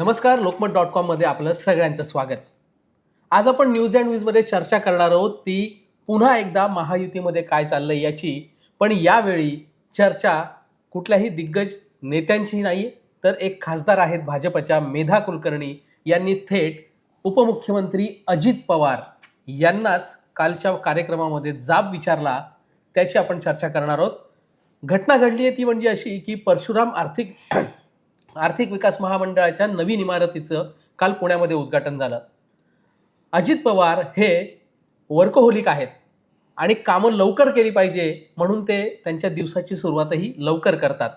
नमस्कार लोकमत डॉट कॉममध्ये आपलं सगळ्यांचं स्वागत. आज आपण न्यूज अँड न्यूजमध्ये चर्चा करणार आहोत ती पुन्हा एकदा महायुतीमध्ये काय चाललं याची. पण यावेळी चर्चा कुठल्याही दिग्गज नेत्यांची नाही तर एक खासदार आहेत भाजपच्या मेधा कुलकर्णी यांनी थेट उपमुख्यमंत्री अजित पवार यांनाच कालच्या कार्यक्रमामध्ये जाब विचारला त्याची आपण चर्चा करणार आहोत. घटना घडली आहे ती म्हणजे अशी की परशुराम आर्थिक आर्थिक विकास महामंडळाच्या नवीन इमारतीचं काल पुण्यामध्ये उद्घाटन झालं. अजित पवार हे वर्कहोलिक आहेत आणि कामं लवकर केली पाहिजे म्हणून ते त्यांच्या दिवसाची सुरुवातही लवकर करतात.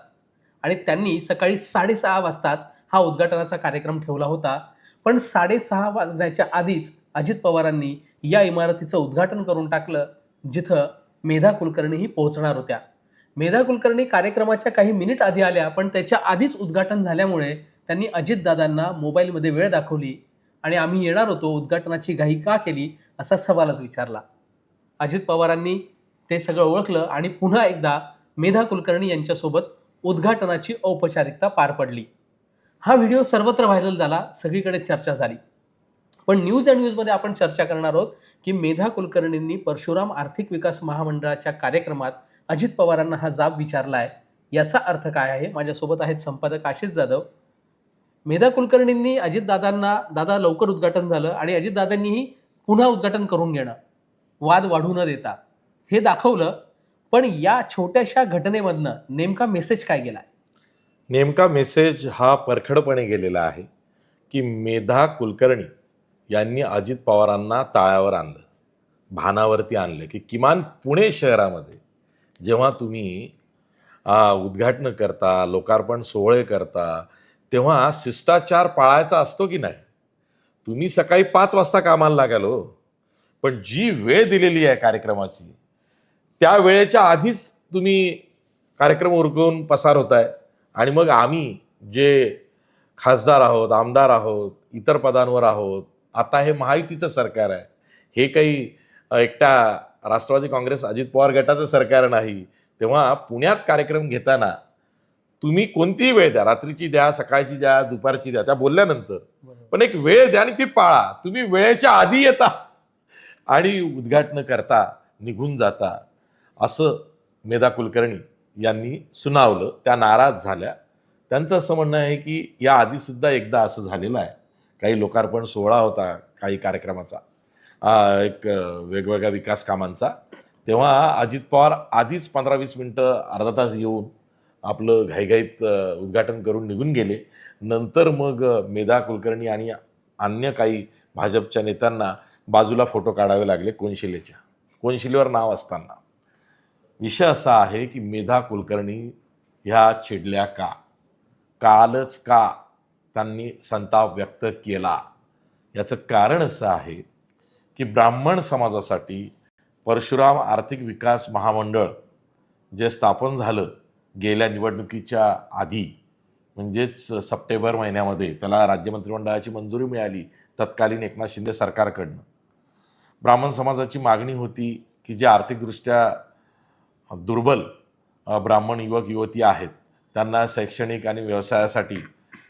आणि त्यांनी सकाळी साडेसहा वाजताच हा उद्घाटनाचा कार्यक्रम ठेवला होता. पण साडेसहा वाजण्याच्या आधीच अजित पवारांनी या इमारतीचं उद्घाटन करून टाकलं जिथं मेधा कुलकर्णीही पोहोचणार होत्या. मेधा कुलकर्णी कार्यक्रमाच्या काही मिनिट आधी आल्या पण त्याच्या आधीच उद्घाटन झाल्यामुळे त्यांनी अजितदादांना मोबाईलमध्ये वेळ दाखवली आणि आम्ही येणार होतो उद्घाटनाची घाई का केली असा सवालच विचारला. अजित पवारांनी ते सगळं ओळखलं आणि पुन्हा एकदा मेधा कुलकर्णी यांच्यासोबत उद्घाटनाची औपचारिकता पार पडली. हा व्हिडिओ सर्वत्र व्हायरल झाला सगळीकडे चर्चा झाली. पण न्यूज अँड न्यूजमध्ये आपण चर्चा करणार आहोत की मेधा कुलकर्णींनी परशुराम आर्थिक विकास महामंडळाच्या कार्यक्रमात अजित पवारांना हा जाब विचारला आहे याचा अर्थ काय आहे? माझ्यासोबत आहेत संपादक आशिष जाधव. मेधा कुलकर्णींनी अजितदादांना दादा लवकर उद्घाटन झालं आणि अजितदादांनीही पुन्हा उद्घाटन करून घेणं वाद वाढू न देता. हे दाखवलं पण या छोट्याशा घटनेमधनं नेमका मेसेज काय गेला नेमका मेसेज हा परखडपणे गेलेला आहे की मेधा कुलकर्णी यांनी अजित पवारांना ताळ्यावर आणलं. भानावरती आणलं की किमान पुणे शहरामध्ये जेव्हा तुम्ही उद्घाटन उद्घाटनं करता लोकार्पण सोहळे करता तेव्हा शिष्टाचार पाळायचा असतो की नाही? तुम्ही सकाळी पाच वाजता कामाला लागाल हो. पण जी वेळ दिलेली आहे कार्यक्रमाची त्या वेळेच्या आधीच तुम्ही कार्यक्रम उरकून पसार होत आहे आणि मग आम्ही जे खासदार आहोत आमदार आहोत इतर पदांवर आहोत आता हे महायुतीचं सरकार आहे. हे काही एकटा राष्ट्रवादी काँग्रेस अजित पवार गटाचं सरकार नाही तेव्हा पुण्यात कार्यक्रम घेताना तुम्ही कोणतीही वेळ द्या रात्रीची द्या सकाळची द्या दुपारची द्या त्या बोलल्यानंतर. पण एक वेळ द्या आणि ती पाळा. तुम्ही वेळेच्या आधी येता आणि उद्घाटन करता निघून जाता असं मेधा कुलकर्णी यांनी सुनावलं. त्या नाराज झाल्या. त्यांचं असं म्हणणं आहे की या आधीसुद्धा एकदा असं झालेलं आहे. काही लोकार्पण सोहळा होता काही कार्यक्रमाचा. एक वेगवेगळ्या विकास कामांचा. तेव्हा अजित पवार आधीच पंधरा वीस मिनटं अर्धा तास येऊन आपलं घाईघाईत उद्घाटन करून निघून गेले. नंतर मग मेधा कुलकर्णी आणि अन्य काही भाजपच्या नेत्यांना बाजूला फोटो काढावे लागले कोनशिलेच्या. कोनशिलेवर नाव असताना. विषय असा आहे की मेधा कुलकर्णी ह्या चिडल्या का? कालच का त्यांनी संताप व्यक्त केला? याचं कारण असं आहे की ब्राह्मण समाजासाठी परशुराम आर्थिक विकास महामंडळ जे स्थापन झालं गेल्या निवडणुकीच्या आधी म्हणजेच सप्टेंबर महिन्यामध्ये त्याला राज्य मंत्रिमंडळाची मंजुरी मिळाली तत्कालीन एकनाथ शिंदे सरकारकडनं. ब्राह्मण समाजाची मागणी होती की जे आर्थिकदृष्ट्या दुर्बल ब्राह्मण युवक युवती आहेत त्यांना शैक्षणिक आणि व्यवसायासाठी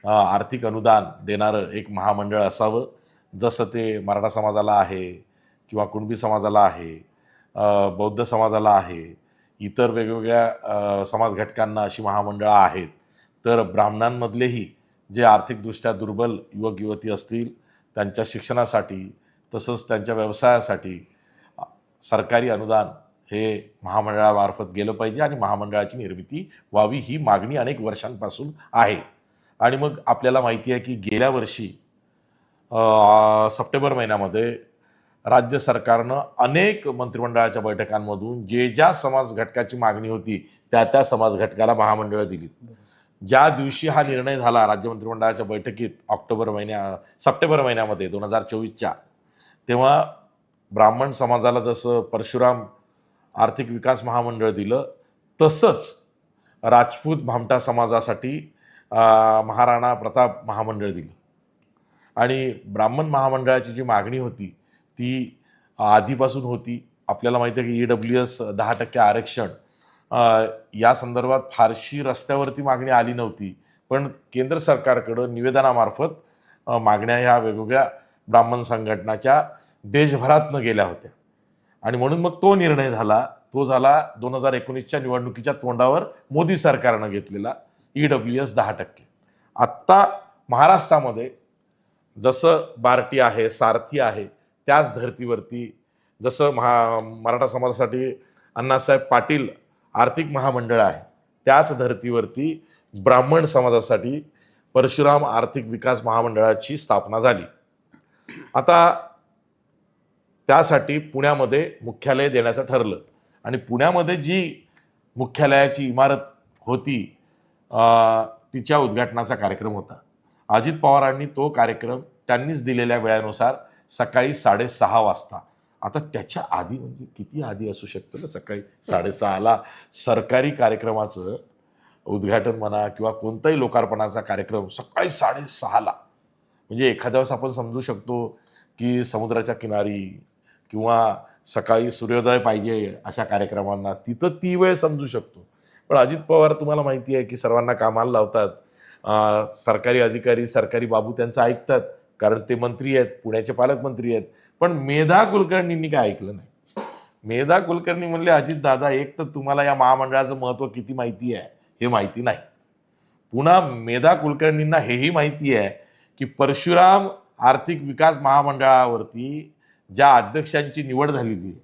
आर्थिक अनुदान देणारं एक महामंडळ असावं. जसं ते मराठा समाजाला आहे किंवा कुणबी समाजाला आहे बौद्ध समाजाला आहे इतर वेगवेगळ्या समाज घटकांना अशी महामंडळं आहेत तर ब्राह्मणांमधलेही जे आर्थिकदृष्ट्या दुर्बल युवक युवती असतील त्यांच्या शिक्षणासाठी तसंच त्यांच्या व्यवसायासाठी सरकारी अनुदान हे महामंडळामार्फत गेलं पाहिजे आणि महामंडळाची निर्मिती व्हावी ही मागणी अनेक वर्षांपासून आहे. आणि मग आपल्याला माहिती आहे की गेल्या वर्षी सप्टेंबर महिन्यामध्ये राज्य सरकारनं अनेक मंत्रिमंडळाच्या बैठकांमधून जे ज्या समाज घटकाची मागणी होती त्या त्या समाज घटकाला महामंडळं दिली ज्या दिवशी हा निर्णय झाला राज्य मंत्रिमंडळाच्या बैठकीत ऑक्टोबर महिन्या सप्टेंबर महिन्यामध्ये दोन हजार चोवीसच्या तेव्हा ब्राह्मण समाजाला जसं परशुराम आर्थिक विकास महामंडळ दिलं तसंच राजपूत भामटा समाजासाठी महाराणा प्रताप महामंडळ दिलं. आणि ब्राह्मण महामंडळाची जी मागणी होती ती आधीपासून होती. आपल्याला माहिती आहे की ई डब्ल्यू एस दहा टक्के आरक्षण या संदर्भात फारशी रस्त्यावरती मागणी आली नव्हती. पण केंद्र सरकारकडं निवेदनामार्फत मागण्या ह्या वेगवेगळ्या ब्राह्मण संघटनाच्या देशभरातनं गेल्या होत्या. आणि म्हणून मग तो निर्णय झाला. तो झाला दोन हजार एकोणीसच्या निवडणुकीच्या तोंडावर मोदी सरकारनं घेतलेला ई डब्ल्यू एस दहा टक्के. आत्ता महाराष्ट्रामध्ये जसं बार्टी आहे सारथी आहे त्याच धर्तीवरती जसं महा मराठा समाजासाठी अण्णासाहेब पाटील आर्थिक महामंडळ आहे त्याच धर्तीवरती ब्राह्मण समाजासाठी परशुराम आर्थिक विकास महामंडळाची स्थापना झाली. आता त्यासाठी पुण्यामध्ये मुख्यालय देण्याचं ठरलं आणि पुण्यामध्ये जी मुख्यालयाची इमारत होती तिच्या उद्घाटनाचा कार्यक्रम होता. अजित पवारांनी तो कार्यक्रम त्यांनीच दिलेल्या वेळेनुसार सकाळी साडेसहा वाजता. आता त्याच्या आधी म्हणजे किती आधी असू शकतं ना सकाळी साडेसहाला सरकारी कार्यक्रमाचं उद्घाटन म्हणा किंवा कोणताही लोकार्पणाचा कार्यक्रम सकाळी साडेसहाला. म्हणजे एखाद्या वेळेस आपण समजू शकतो की समुद्राच्या किनारी किंवा सकाळी सूर्योदय पाहिजे अशा कार्यक्रमांना. तिथं ती वेळ समजू शकतो. पण अजित पवार तुम्हाला माहिती आहे की सर्वांना कामाला लावतात. सरकारी अधिकारी सरकारी बाबू त्यांचं ऐकतात कारण ते मंत्री आहेत पुण्याचे पालकमंत्री आहेत. पण मेधा कुलकर्णींनी काय ऐकलं नाही? मेधा कुलकर्णी म्हणले अजित दादा एक तर तुम्हाला या महामंडळाचं महत्त्व किती माहिती आहे? हे माहिती नाही. पुन्हा मेधा कुलकर्णींना हेही माहिती आहे की परशुराम आर्थिक विकास महामंडळावरती ज्या अध्यक्षांची निवड झालेली आहे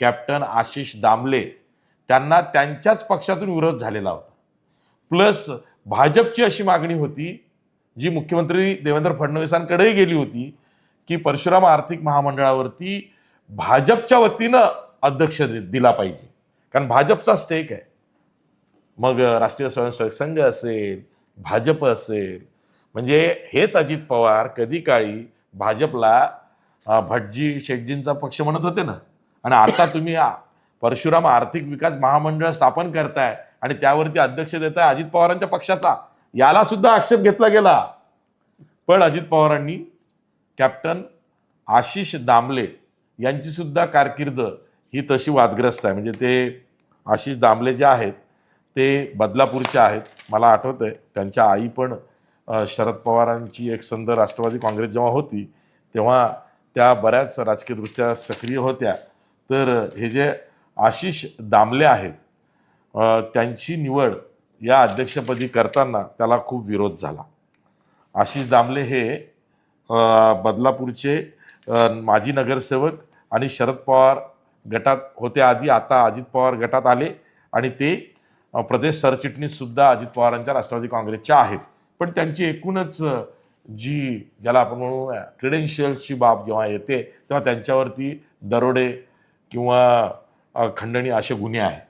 कॅप्टन आशिष दामले त्यांना त्यांच्याच पक्षातून विरोध झालेला होता. प्लस भाजपची अशी मागणी होती जी मुख्यमंत्री देवेंद्र फडणवीसांकडेही गेली होती की परशुराम आर्थिक महामंडळावरती भाजपच्या वतीनं अध्यक्ष दिला पाहिजे. कारण भाजपचा स्टेक आहे. मग राष्ट्रीय स्वयंसेवक संघ असेल भाजप असेल म्हणजे हेच अजित पवार कधी काळी भाजपला भटजी शेटजींचा पक्ष म्हणत होते ना. आणि आता तुम्ही परशुराम आर्थिक विकास महामंडळ स्थापन करताय आणि त्यावरती अध्यक्ष देताय अजित पवारांच्या पक्षाचा. याला सुद्धा आक्षेप घेतला गेला. पण अजित पवारांनी कॅप्टन आशिष दामले यांची सुद्धा कारकीर्द ही तशी वादग्रस्त आहे. म्हणजे ते आशिष दामले जे आहेत ते बदलापूरचे आहेत. मला आठवतं आहे त्यांच्या आई पण शरद पवारांची एक संद राष्ट्रवादी काँग्रेस जेव्हा होती तेव्हा त्या बऱ्याच राजकीयदृष्ट्या सक्रिय होत्या. तर हे जे आशिष दामले आहेत त्यांची निवड या अध्यक्षपदी करताना त्याला खूप विरोध झाला. आशिष दामले हे बदलापूरचे माजी नगरसेवक आणि शरद पवार गटात होते आधी आता अजित पवार गटात आले आणि ते प्रदेश सरचिटणीससुद्धा अजित पवारांच्या राष्ट्रवादी काँग्रेसच्या आहेत. पण त्यांची एकूणच जी ज्याला आपण म्हणू क्रिडेन्शियल्सची बाब जेव्हा येते तेव्हा त्यांच्यावरती दरोडे किंवा खंडणी असे गुन्हे आहेत.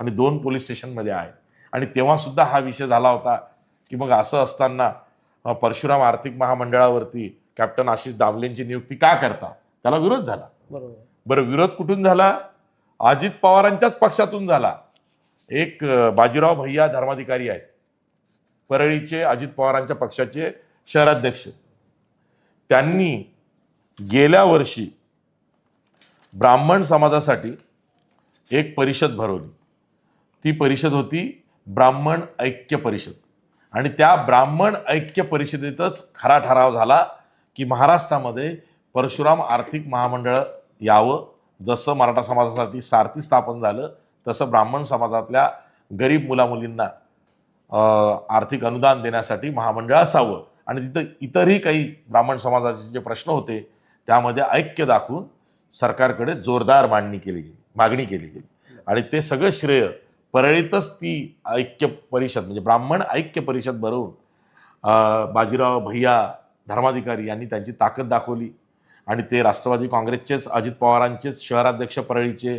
आणि दोन पोलीस स्टेशनमध्ये आहेत आणि तेव्हा सुद्धा हा विषय झाला होता की मग असं असताना परशुराम आर्थिक महामंडळावरती कॅप्टन आशिष दामलेंची नियुक्ती का करता? त्याला विरोध झाला. बरोबर. बरं विरोध कुठून झाला? अजित पवारांच्याच पक्षातून झाला. एक बाजीराव भैया धर्माधिकारी आहेत. परळीचे अजित पवारांच्या पक्षाचे शहराध्यक्ष. त्यांनी गेल्या वर्षी ब्राह्मण समाजासाठी एक परिषद भरवली. ती परिषद होती ब्राह्मण ऐक्य परिषद. आणि त्या ब्राह्मण ऐक्य परिषदेतच खरा ठराव झाला की महाराष्ट्रामध्ये परशुराम आर्थिक महामंडळ यावं. जसं मराठा समाजासाठी सारथी स्थापन झालं तसं ब्राह्मण समाजातल्या गरीब मुलामुलींना आर्थिक अनुदान देण्यासाठी महामंडळ असावं. आणि तिथं इतरही काही ब्राह्मण समाजाचे जे प्रश्न होते त्यामध्ये ऐक्य दाखवून सरकारकडे जोरदार मांडणी केली गेली मागणी केली गेली. आणि ते सगळं श्रेय परळीतच ती ऐक्य परिषद म्हणजे ब्राह्मण ऐक्य परिषद भरवून बाजीराव भैया धर्माधिकारी यांनी त्यांची ताकद दाखवली. आणि ते राष्ट्रवादी काँग्रेसचेच अजित पवारांचेच शहराध्यक्ष परळीचे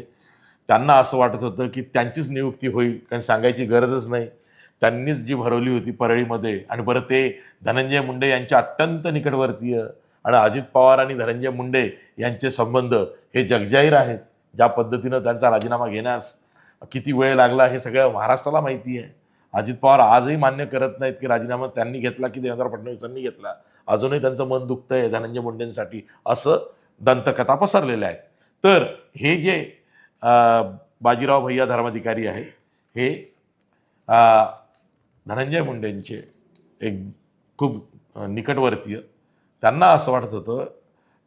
त्यांना असं वाटत होतं की त्यांचीच नियुक्ती होईल कारण सांगायची गरजच नाही. त्यांनीच जी भरवली होती परळीमध्ये आणि बरं ते धनंजय मुंडे यांच्या अत्यंत निकटवर्तीय आणि अजित पवार आणि धनंजय मुंडे यांचे संबंध हे जगजाहीर आहेत. ज्या पद्धतीनं त्यांचा राजीनामा घेण्यास किती वेळ लागला हे सगळं महाराष्ट्राला माहिती आहे. अजित पवार आजही मान्य करत नाहीत की राजीनामा त्यांनी घेतला की देवेंद्र फडणवीसांनी घेतला. अजूनही त्यांचं मन दुखतंय धनंजय मुंडेंसाठी असं दंतकथा पसरलेल्या आहेत. तर हे जे बाजीराव भैया धर्माधिकारी आहे हे धनंजय मुंडेंचे एक खूप निकटवर्तीय त्यांना असं वाटत होतं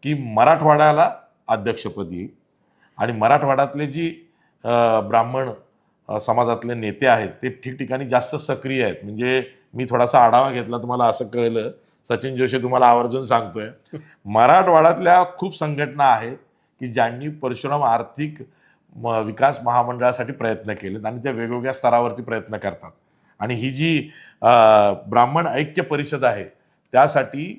की मराठवाड्याला अध्यक्षपद येईल आणि मराठवाड्यातले जी ब्राह्मण समाजातले नेते आहेत ते ठिकठिकाणी जास्त सक्रिय आहेत. म्हणजे मी थोडासा आढावा घेतला तुम्हाला असं कळलं. सचिन जोशी तुम्हाला आवर्जून सांगतोय. मराठवाड्यातल्या खूप संघटना आहेत की ज्यांनी परशुराम आर्थिक म- विकास महामंडळासाठी प्रयत्न केलेत आणि त्या वेगवेगळ्या स्तरावरती प्रयत्न करतात. आणि ही जी ब्राह्मण ऐक्य परिषद आहे त्यासाठी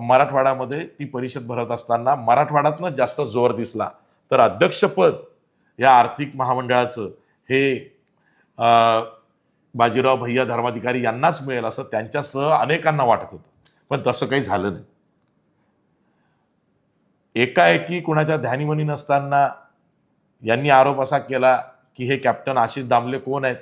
मराठवाड्यामध्ये ती परिषद भरत असताना मराठवाड्यातनं जास्त जोर दिसला. तर अध्यक्षपद या आर्थिक महामंडळाचं हे बाजीराव भैया धर्माधिकारी यांनाच मिळेल असं त्यांच्यासह अनेकांना वाटत होतं. पण तसं काही झालं नाही. एकाएकी कुणाच्या ध्यानीमनी नसताना यांनी आरोप असा केला की हे कॅप्टन आशिष दामले कोण आहेत?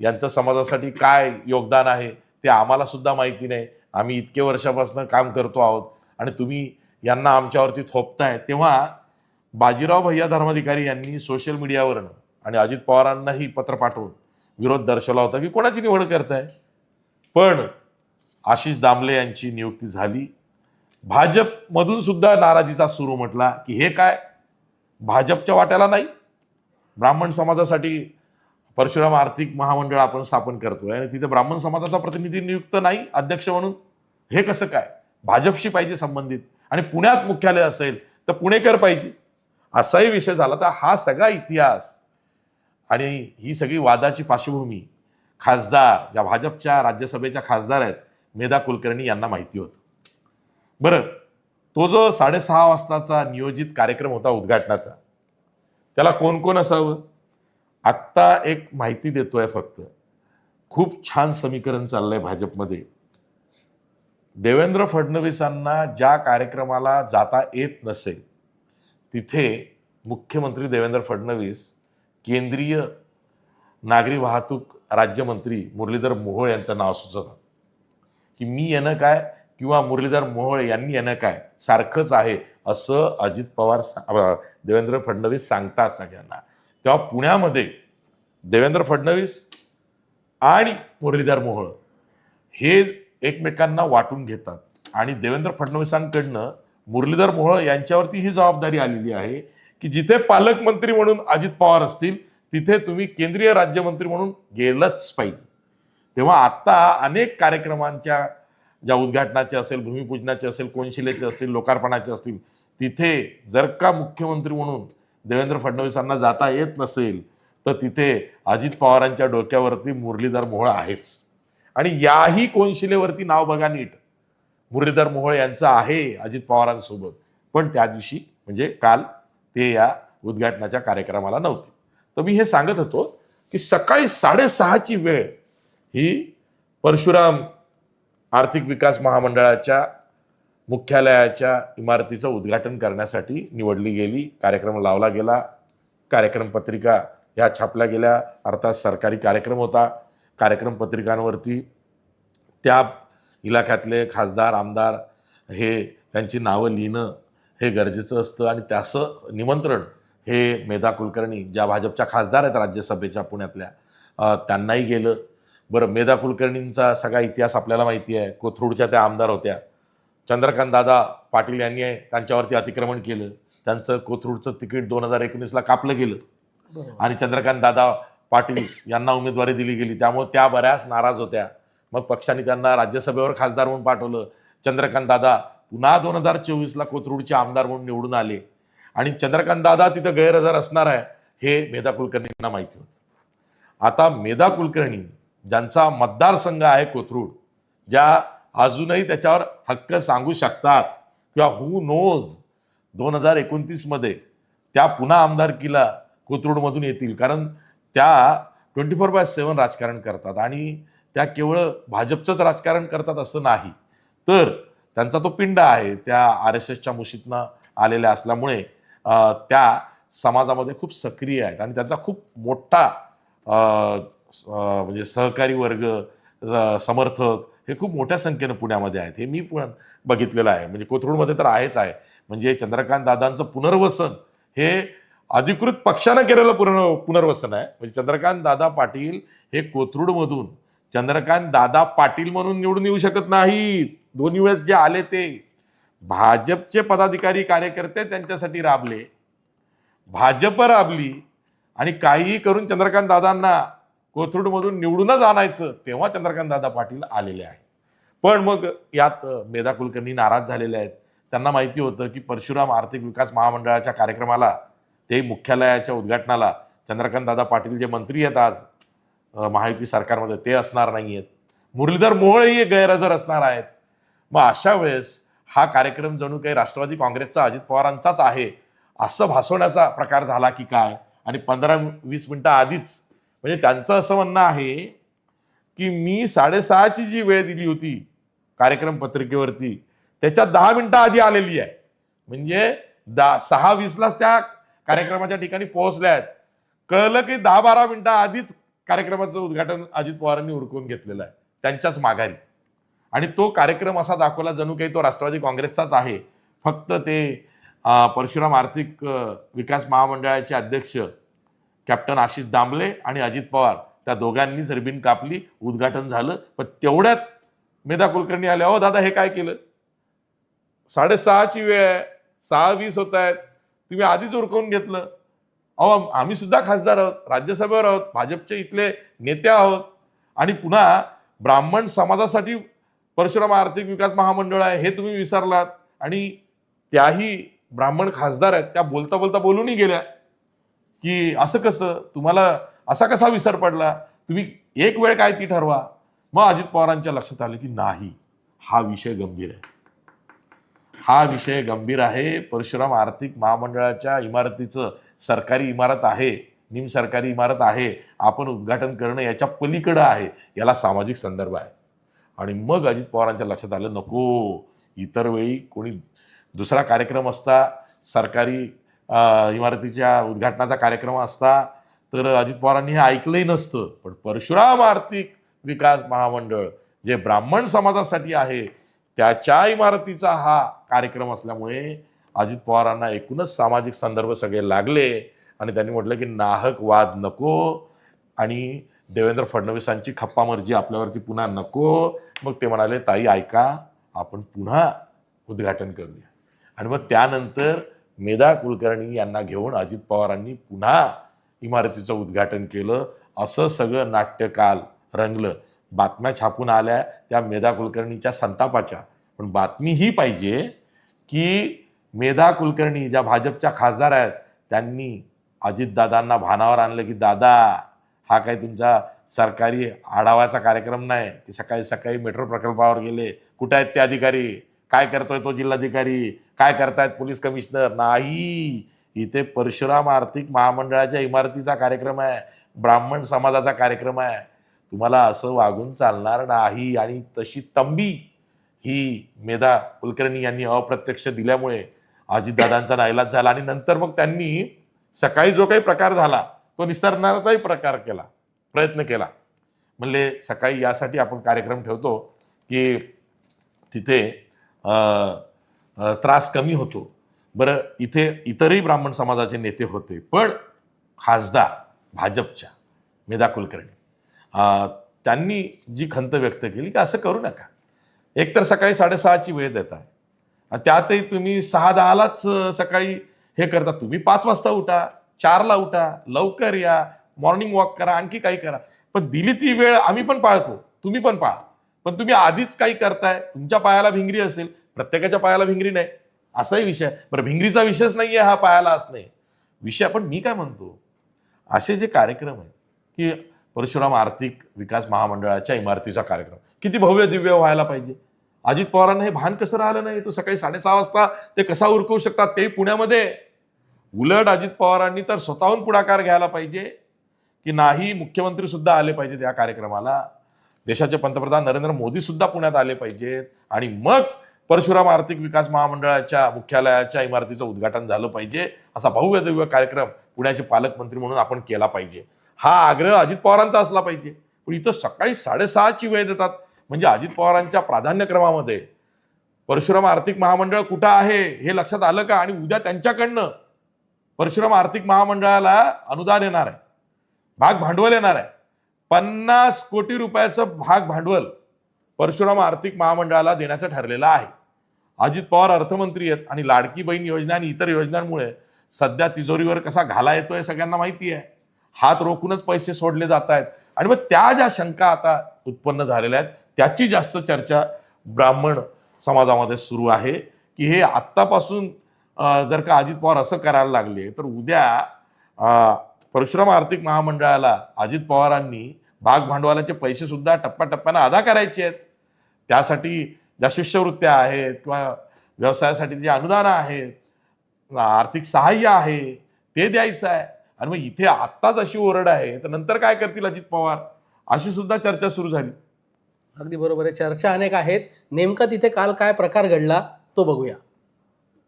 यांचं समाजासाठी काय योगदान आहे? ते आम्हाला सुद्धा माहिती नाही. आम्ही इतके वर्षापासून काम करतो आहोत आणि तुम्ही यांना आमच्यावरती थोपताय. तेव्हा बाजीराव भैया धर्माधिकारी यांनी सोशल मीडियावरनं आणि अजित पवारांनाही पत्र पाठवून विरोध दर्शवला होता की कोणाची निवड करताय? पण आशिष दामले यांची नियुक्ती झाली. भाजपमधून सुद्धा नाराजीचा सुरू म्हटला की हे काय? भाजपच्या वाट्याला नाही. ब्राह्मण समाजासाठी परशुराम आर्थिक महामंडळ आपण स्थापन करतोय आणि तिथे ब्राह्मण समाजाचा प्रतिनिधी नियुक्त नाही अध्यक्ष म्हणून. हे कसं काय? भाजपशी पाहिजे संबंधित. आणि पुण्यात मुख्यालय असेल तर पुणेकर पाहिजे. असाही विषय झाला तर हा सगळा इतिहास आणि ही सगळी वादाची पार्श्वभूमी खासदार ज्या भाजपच्या राज्यसभेच्या खासदार आहेत मेधा कुलकर्णी यांना माहिती होतं. बरं तो जो साडेसहा वाजताचा नियोजित कार्यक्रम होता उद्घाटनाचा त्याला कोण कोण असावं? आत्ता एक माहिती देतोय फक्त. खूप छान समीकरण चाललंय भाजपमध्ये. देवेंद्र फडणवीसांना ज्या कार्यक्रमाला जाता येत नसेल तिथे मुख्यमंत्री देवेंद्र फडणवीस केंद्रीय नागरी वाहतूक राज्यमंत्री मुरलीधर मोहोळ यांचं नाव सुचवतात. की मी येणं काय किंवा मुरलीधर मोहोळ यांनी येणं काय सारखंच आहे असं अजित पवार सा- देवेंद्र फडणवीस सांगतात सगळ्यांना. तेव्हा पुण्यामध्ये देवेंद्र फडणवीस आणि मुरलीधर मोहोळ हे एकमेकांना वाटून घेतात. आणि देवेंद्र फडणवीसांकडनं मुरलीधर मोहोळ यांच्यावरती ही जबाबदारी आलेली आहे की जिथे पालकमंत्री म्हणून अजित पवार असतील तिथे तुम्ही केंद्रीय राज्यमंत्री म्हणून गेलंच पाहिजे. तेव्हा आता अनेक कार्यक्रमांच्या ज्या उद्घाटनाचे असेल भूमिपूजनाचे असेल कोनशिलेचे असतील लोकार्पणाचे असतील तिथे जर का मुख्यमंत्री म्हणून देवेंद्र फडणवीसांना जाता येत नसेल तर तिथे अजित पवारांच्या डोक्यावरती मुरलीधर मोहोळ आहेच. आणि याही कोनशिलेवरती नाव बघा नीट. मुरलीधर मोहोळ यांचं आहे अजित पवारांसोबत. पण त्या दिवशी म्हणजे काल ते या उद्घाटनाच्या कार्यक्रमाला नव्हते. तर मी हे सांगत होतो की सकाळी साडेसहाची वेळ ही परशुराम आर्थिक विकास महामंडळाच्या मुख्यालयाच्या इमारतीचं उद्घाटन करण्यासाठी निवडली गेली. कार्यक्रम लावला गेला. कार्यक्रम पत्रिका ह्या छापल्या गेल्या. अर्थात सरकारी कार्यक्रम होता. कार्यक्रम पत्रिकांवरती त्या इलाक्यातले खासदार आमदार हे त्यांची नावं लिहिणं हे गरजेचं असतं आणि त्याचं निमंत्रण हे मेधा कुलकर्णी ज्या भाजपच्या खासदार आहेत राज्यसभेच्या पुण्यातल्या त्यांनाही गेलं. बरं मेधा कुलकर्णींचा सगळा इतिहास आपल्याला माहिती आहे. कोथरूडच्या त्या आमदार होत्या. चंद्रकांत दादा पाटील यांनी त्यांच्यावरती अतिक्रमण केलं. त्यांचं कोथरूडचं तिकीट दोन हजार एकोणीसला कापलं गेलं. आणि चंद्रकांत दादा पाटील यांना उमेदवारी दिली गेली. त्यामुळे त्या बऱ्याच नाराज होत्या. मग पक्षाने त्यांना राज्यसभेवर खासदार म्हणून पाठवलं. चंद्रकांत दादा पुन्हा दोन हजार चोवीसला कोथरूडचे आमदार म्हणून निवडून आले. आणि चंद्रकांत दादा तिथं गैरहजर असणार आहे हे मेधा कुलकर्णींना माहिती होतं. आता मेधा कुलकर्णी ज्यांचा मतदारसंघ आहे कोथरूड ज्या अजूनही त्याच्यावर हक्क सांगू शकतात किंवा हू नोज दोन हजार एकोणतीसमध्ये त्या पुन्हा आमदारकीला कोथरूडमधून येतील. कारण त्या ट्वेंटी फोर बाय सेवन राजकारण करतात. आणि त्या केवळ भाजपचंच राजकारण करतात असं नाही. तर त्यांचा तो पिंड आहे त्या आर एस एसच्या मुशीतनं आलेल्या असल्यामुळे त्या समाजामध्ये खूप सक्रिय आहेत आणि त्यांचा खूप मोठा म्हणजे सहकारी वर्ग समर्थक हे खूप मोठ्या संख्येनं पुण्यामध्ये आहेत. हे मी पण बघितलेलं आहे. म्हणजे कोथरूडमध्ये तर आहेच आहे. म्हणजे चंद्रकांत दादांचं पुनर्वसन हे अधिकृत पक्षानं केलेलं पुनर् पुनर्वसन आहे. म्हणजे चंद्रकांत दादा पाटील हे कोथरूडमधून चंद्रकांत दादा पाटील म्हणून निवडून येऊ शकत नाही दोन्ही वेळेस जे आले ते. भाजपचे पदाधिकारी कार्यकर्ते त्यांच्यासाठी राबले. भाजप राबली आणि काहीही करून चंद्रकांत दादांना कोथरूडमधून निवडूनच आणायचं तेव्हा चंद्रकांत दादा पाटील आलेले आहे पण मग यात मेधा कुलकर्णी नाराज झालेले आहेत. त्यांना माहिती होतं की परशुराम आर्थिक विकास महामंडळाच्या कार्यक्रमाला ते मुख्यालयाच्या उद्घाटनाला चंद्रकांत दादा पाटील जे मंत्री आहेत आज महायुती सरकारमध्ये ते असणार नाही आहेत मुरलीधर मोहोळही गैरहजर असणार आहेत. मग अशा वेळेस हा कार्यक्रम जणू काही राष्ट्रवादी काँग्रेसचा अजित पवारांचाच आहे असं भासवण्याचा प्रकार झाला की काय? आणि पंधरा वीस मिनिटं आधीच म्हणजे त्यांचं असं म्हणणं आहे की मी साडेसहाची जी वेळ दिली होती कार्यक्रम पत्रिकेवरती त्याच्या दहा मिनिटं आधी आलेली आहे. म्हणजे दहा सहा वीसलाच त्या कार्यक्रमाच्या ठिकाणी पोहोचल्या आहेत. कळलं की दहा बारा मिनिटं आधीच कार्यक्रमाचं उद्घाटन अजित पवारांनी उरकून घेतलेलं आहे. त्यांच्याच माघारी. आणि तो कार्यक्रम असा दाखवला जणू काही तो राष्ट्रवादी काँग्रेसचाच आहे. फक्त ते परशुराम आर्थिक विकास महामंडळाचे अध्यक्ष कॅप्टन आशिष दामले आणि अजित पवार त्या दोघांनीच रिबीन कापली उद्घाटन झालं. पण तेवढ्यात मेधा कुलकर्णी आले अहो दादा हे काय केलं? साडेसहाची वेळ आहे. सहा वीस होत आहेत. तुम्ही आधीच उरकवून घेतलं. अहो आम्ही सुद्धा खासदार आहोत राज्यसभेवर आहोत भाजपचे इथले नेते आहोत. आणि पुन्हा ब्राह्मण समाजासाठी परशुराम आर्थिक विकास महामंडळ आहे हे तुम्ही विसरलात. आणि त्याही ब्राह्मण खासदार आहेत त्या बोलता बोलता बोलूनही गेल्या. की असं कसं? तुम्हाला असा कसा विसर पडला? तुम्ही एक वेळ काय ती ठरवा. मग अजित पवारांच्या लक्षात आलं की नाही हा विषय गंभीर आहे. हा विषय गंभीर आहे. परशुराम आर्थिक महामंडळाच्या इमारतीचं सरकारी इमारत आहे निमसरकारी इमारत आहे आपण उद्घाटन करणं याच्या पलीकडं आहे याला सामाजिक संदर्भ आहे. आणि मग अजित पवारांच्या लक्षात आलं नको इतर वेळी कोणी दुसरा कार्यक्रम असता सरकारी इमारतीच्या उद्घाटनाचा कार्यक्रम असता तर अजित पवारांनी हे ऐकलंही नसतं. पण परशुराम आर्थिक विकास महामंडळ जे ब्राह्मण समाजासाठी आहे त्याच्या इमारतीचा हा कार्यक्रम असल्यामुळे अजित पवारांना एकूणच सामाजिक संदर्भ सगळे लागले आणि त्यांनी म्हटलं की नाहक वाद नको आणि देवेंद्र फडणवीसांची खप्पामर्जी आपल्यावरती पुन्हा नको. मग ते म्हणाले ताई ऐका आपण पुन्हा उद्घाटन करूया. आणि मग त्यानंतर मेधा कुलकर्णी यांना घेऊन अजित पवारांनी पुन्हा इमारतीचं उद्घाटन केलं. असं सगळं नाट्यकाल रंगलं. बातम्या छापून आल्या त्या मेधा कुलकर्णीच्या संतापाच्या. पण बातमी ही पाहिजे की मेधा कुलकर्णी ज्या भाजपच्या खासदार आहेत त्यांनी अजितदादांना भानावर आणलं की दादा हा काही तुमचा सरकारी आढावाचा कार्यक्रम नाही. की सकाळी सकाळी मेट्रो प्रकल्पावर गेले. कुठे आहेत ते अधिकारी? काय करतोय तो जिल्हाधिकारी? काय करतायत पोलीस कमिशनर? नाही. इथे परशुराम आर्थिक महामंडळाच्या इमारतीचा कार्यक्रम आहे. ब्राह्मण समाजाचा कार्यक्रम आहे. तुम्हाला असं वागून चालणार नाही. आणि तशी तंबी ही मेधा कुलकर्णी यांनी अप्रत्यक्ष दिल्यामुळे अजितदादांचा नाईलाज झाला आणि नंतर मग त्यांनी सकाळी जो काही प्रकार झाला तो निस्तारणाराचाही प्रकार केला प्रयत्न केला. म्हणले सकाळी यासाठी आपण कार्यक्रम ठेवतो की तिथे त्रास कमी होतो. बरं इथे इतरही ब्राह्मण समाजाचे नेते होते पण खासदार भाजपच्या मेधा कुलकर्णी. त्यांनी जी खंत व्यक्त केली की असं करू नका. एकतर सकाळी साडेसहाची वेळ देत आहे त्यातही तुम्ही सहा दहालाच सकाळी हे करता. तुम्ही पाच वाजता उठा चारला उठा लवकर या मॉर्निंग वॉक करा आणखी काही करा. पण दिली ती वेळ आम्ही पण पाळतो तुम्ही पण पाळा. पण तुम्ही आधीच काही करताय तुमच्या पायाला भिंगरी असेल प्रत्येकाच्या पायाला भिंगरी नाही. असाही विषय बरं भिंगरीचा विषयच नाहीये हा पायाला असणे विषय पण मी काय म्हणतो असे जे कार्यक्रम आहेत की परशुराम आर्थिक विकास महामंडळाच्या इमारतीचा कार्यक्रम किती भव्य दिव्य व्हायला पाहिजे. अजित पवारांना हे भान कसं राहिलं नाही? तो सकाळी साडेसहा वाजता ते कसा उरकवू शकतात? ते पुण्यामध्ये. उलट अजित पवारांनी तर स्वतःहून पुढाकार घ्यायला पाहिजे की नाही मुख्यमंत्री सुद्धा आले पाहिजेत या कार्यक्रमाला. देशाचे पंतप्रधान नरेंद्र मोदी सुद्धा पुण्यात आले पाहिजेत. आणि मग परशुराम आर्थिक विकास महामंडळाच्या मुख्यालयाच्या इमारतीचं उद्घाटन झालं पाहिजे. असा भव्य दिव्य कार्यक्रम पुण्याचे पालकमंत्री म्हणून आपण केला पाहिजे. हा आग्रह अजित पवारांचा असला पाहिजे. पण इथं सकाळी साडेसहाची वेळ देतात. म्हणजे अजित पवारांच्या प्राधान्यक्रमामध्ये. परशुराम आर्थिक महामंडळ कुठं आहे हे लक्षात आलं का? आणि उद्या त्यांच्याकडनं परशुराम आर्थिक महामंडळाला अनुदान येणार आहे. भाग भांडवल येणार आहे. पन्नास कोटी रुपयाचं भाग भांडवल परशुराम आर्थिक महामंडळाला देण्याचं ठरलेलं आहे. अजित पवार अर्थमंत्री आहेत आणि लाडकी बहीण योजना आणि इतर योजनांमुळे सध्या तिजोरीवर कसा घाला येतोय सगळ्यांना माहिती आहे. हात रोखूनच पैसे सोडले जात आहेत. आणि मग त्या ज्या शंका आता उत्पन्न झालेल्या आहेत त्याची जास्त चर्चा ब्राह्मण समाजामध्ये सुरू आहे की हे आत्तापासून जर का अजित पवार असं करायला लागले तर उद्या परशुराम आर्थिक महामंडळाला अजित पवारांनी भाग भांडवलाचे पैसे सुद्धा टप्प्याटप्प्यानं अदा करायचे आहेत. त्यासाठी ज्या शिष्यवृत्त्या आहेत किंवा व्यवसायासाठी जे अनुदानं आहेत आर्थिक सहाय्य आहे ते द्यायचं आहे. आणि मग इथे आत्ताच अशी ओरड आहे तर नंतर काय करतील अजित पवार? अशी सुद्धा चर्चा सुरू झाली. अगदी बरोबर आहे. चर्चा अनेक आहेत. नेमका तिथे काल काय प्रकार घडला तो बघूया.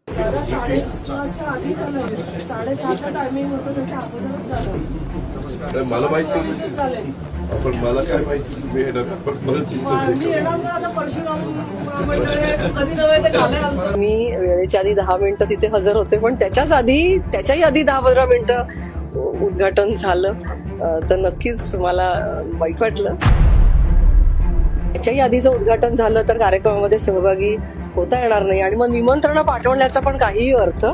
दादा साडेसहाच्या आधी झालं साडेसहाचं टायमिंग होतं त्याच्या अगोदरच झालं. तर मला माहिती झाले. मला काय माहिती? तुम्ही येणार आपण परत मी तिथं येणार ना आता. परशुराम मंडळे कधी नव्हे ते झाले आमचं. मी वेळेच्या आधी दहा मिनिटं तिथे हजर होते पण त्याच्याच आधी त्याच्याही आधी दहा पंधरा मिनिटं उद्घाटन झालं. तर नक्कीच मला वाईट वाटलं. याच्याही आधीचं उद्घाटन झालं तर कार्यक्रमामध्ये सहभागी होता येणार नाही. आणि मग निमंत्रण पाठवण्याचा पण काहीही अर्थ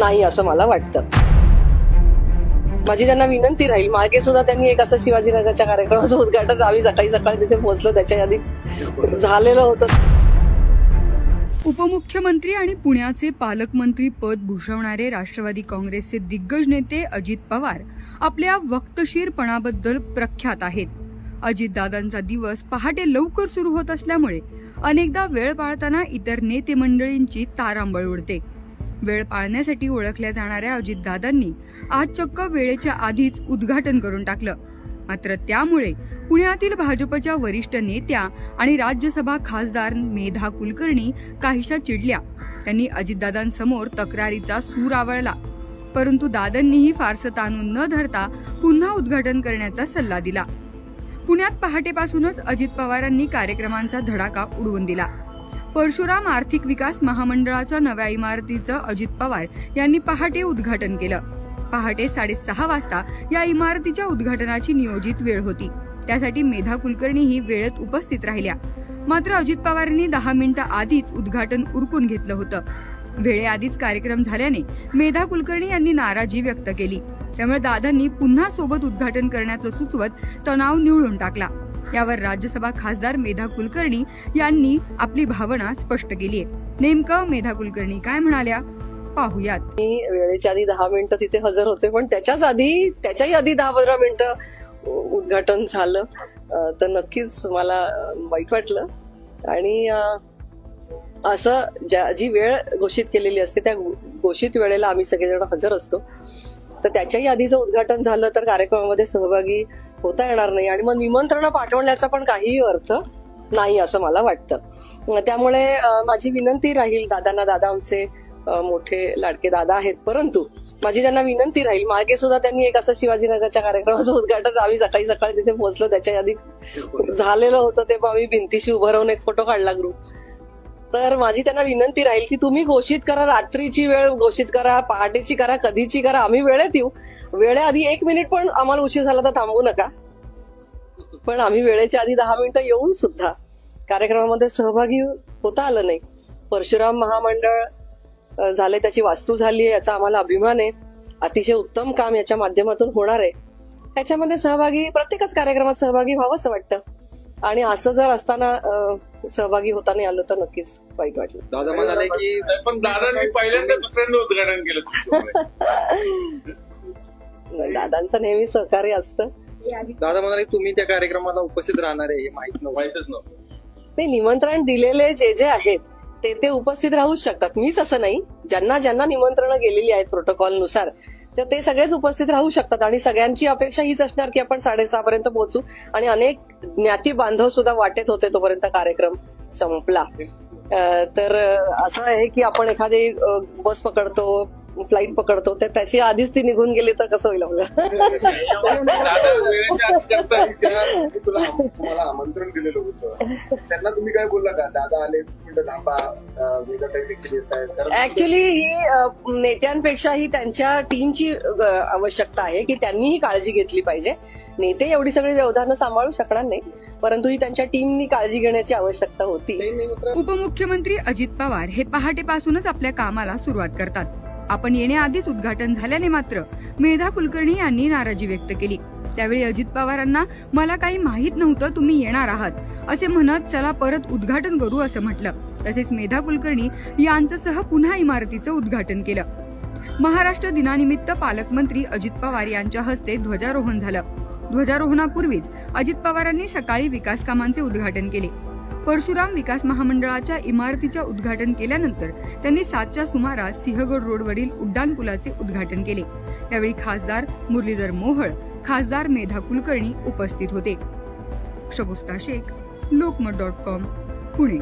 नाही असं मला वाटतं. माझी त्यांना विनंती राहील. मागे सुद्धा त्यांनी एक असं शिवाजीनगरच्या कार्यक्रमाचं उद्घाटन आम्ही सकाळी सकाळी तिथे पोहोचलो. त्याच्या आधी झालेलं होतं. उपमुख्यमंत्री आणि पुण्याचे पालकमंत्री पद भूषवणारे राष्ट्रवादी काँग्रेसचे दिग्गज नेते अजित पवार आपल्या वक्तशीरपणाबद्दल प्रख्यात आहेत. अजितदादांचा दिवस पहाटे लवकर सुरू होत असल्यामुळे अनेकदा वेळ पाळताना इतर नेते मंडळींची तारांबळ उडते. वेळ पाळण्यासाठी ओळखल्या जाणाऱ्या अजितदादांनी आज चक्क वेळेच्या आधीच उद्घाटन करून टाकलं. मात्र त्यामुळे पुण्यातील भाजपच्या वरिष्ठ नेत्या आणि राज्यसभा खासदार मेधा कुलकर्णी काहीशा चिडल्या. त्यांनी अजितदादांसमोर तक्रारीचा सूर आवळला. परंतु दादांनीही फारसं ताणून न धरता पुन्हा उद्घाटन करण्याचा सल्ला दिला. पुण्यात पहाटेपासूनच अजित पवारांनी कार्यक्रमांचा धडाका उडवून दिला. परशुराम आर्थिक विकास महामंडळाच्या नव्या इमारतीचं अजित पवार यांनी पहाटे उद्घाटन केलं. पहाटे साडेसहा वाजता या इमारतीच्या उद्घाटनाची नियोजित वेळ होती. त्यासाठी मेधा कुलकर्णी ही वेळेत उपस्थित राहिल्या. मात्र अजित पवारांनी दहा मिनिटं आधीच उद्घाटन उरकून घेतलं होतं. वेळेआधीच कार्यक्रम झाल्याने मेधा कुलकर्णी यांनी नाराजी व्यक्त केली. त्यामुळे दादांनी पुन्हा सोबत उद्घाटन करण्याचं सुचवत तणाव निवळून टाकला. यावर राज्यसभा खासदार मेधा कुलकर्णी यांनी आपली भावना स्पष्ट केली आहे नेमकं मेधा कुलकर्णी काय म्हणाल्या? पाहूयात. मी वेळेच्या आधी दहा मिनिटं तिथे हजर होते पण त्याच्याच आधी त्याच्याही आधी दहा पंधरा मिनिटं उद्घाटन झालं. तर नक्कीच मला वाईट वाटलं. आणि असं ज्या जी वेळ घोषित केलेली असते त्या घोषित वेळेला आम्ही सगळेजण हजर असतो. तर त्याच्याही आधीचं उद्घाटन झालं तर कार्यक्रमामध्ये सहभागी होता येणार नाही. आणि मग निमंत्रण पाठवण्याचा पण काहीही अर्थ नाही असं मला वाटतं. त्यामुळे माझी विनंती राहील दादांना दादा आमचे मोठे लाडके दादा आहेत परंतु माझी त्यांना विनंती राहील मागे सुद्धा त्यांनी एक असं शिवाजीनगरच्या कार्यक्रमाचं उद्घाटन आम्ही सकाळी सकाळी तिथे पोहोचलो. त्याच्या आधी झालेलं होतं ते आम्ही भिंतीशी उभं राहून एक फोटो काढला ग्रुप तर माझी त्यांना विनंती राहील की तुम्ही घोषित करा रात्रीची वेळ घोषित करा पहाटेची करा कधीची करा. आम्ही वेळेत येऊ. वेळेआधी एक मिनिट पण आम्हाला उशीर झाला तर थांबू नका. पण आम्ही वेळेच्या आधी दहा मिनिटं येऊन सुद्धा कार्यक्रमामध्ये सहभागी होता आलं नाही. परशुराम महामंडळ झाले त्याची वास्तू झाली आहे याचा आम्हाला अभिमान आहे. अतिशय उत्तम काम याच्या माध्यमातून होणार आहे. त्याच्यामध्ये सहभागी प्रत्येकच कार्यक्रमात सहभागी व्हावंसं वाटतं. आणि असं जर असताना सहभागी होता नाही आलं तर नक्कीच वाईट वाटलं. दादा म्हणाले की पण दादांनी पहिल्यांदा दुसऱ्यांदा उद्घाटन केलं. दादांचं नेहमी सहकार्य असतं. दादा म्हणाले की तुम्ही त्या कार्यक्रमाला उपस्थित राहणार आहे हे माहीत नव्हतं. माहीतच नव्हतं. ते निमंत्रण दिलेले जे जे आहेत ते ते उपस्थित राहूच शकतात. मीच असं नाही. ज्यांना ज्यांना निमंत्रण गेलेली आहेत प्रोटोकॉलनुसार तर ते सगळेच उपस्थित राहू शकतात आणि सगळ्यांची अपेक्षा हीच असणार की आपण साडेसहा पर्यंत पोहोचू. आणि अनेक ज्ञाती बांधव सुद्धा वाटेत होते तोपर्यंत कार्यक्रम संपला. तर असं आहे की आपण एखादी बस पकडतो फ्लाईट पकडतो तर त्याची आधीच ती निघून गेली तर कसं होईल आपलं? आमंत्रण दिलेलं होतं. त्यांना तुम्ही काय बोलला का? दादा आले ऍक्च्युली ही अ, नेत्यांपेक्षा ही त्यांच्या टीमची आवश्यकता आहे की त्यांनी ही काळजी घेतली पाहिजे. नेते एवढी सगळी व्यवधानं सांभाळू शकणार नाही परंतु ही त्यांच्या टीमनी काळजी घेण्याची आवश्यकता होती. उपमुख्यमंत्री अजित पवार हे पहाटेपासूनच आपल्या कामाला सुरुवात करतात. आपण येण्याआधीच उद्घाटन झाल्याने मात्र मेधा कुलकर्णी यांनी नाराजी व्यक्त केली. त्यावेळी अजित पवारांना मला काही माहीत नव्हतं तुम्ही येणार आहात. असे म्हणत चला परत उद्घाटन करू असं म्हटलं. तसेच मेधा कुलकर्णी यांच्यासह पुन्हा इमारतीचं उद्घाटन केलं. महाराष्ट्र दिनानिमित्त पालकमंत्री अजित पवार यांच्या हस्ते ध्वजारोहण झालं. ध्वजारोहणापूर्वीच अजित पवारांनी सकाळी विकास कामांचे उद्घाटन केले. परशुराम विकास महामंडळाच्या इमारतीच्या उद्घाटन केल्यानंतर त्यांनी सातच्या सुमारास सिंहगड रोडवरील उड्डाणपुलाचे उद्घाटन केले. यावेळी खासदार मुरलीधर मोहळ खासदार मेधा कुलकर्णी उपस्थित होते. Shagufta Shaikh Lokmat dot com Pune.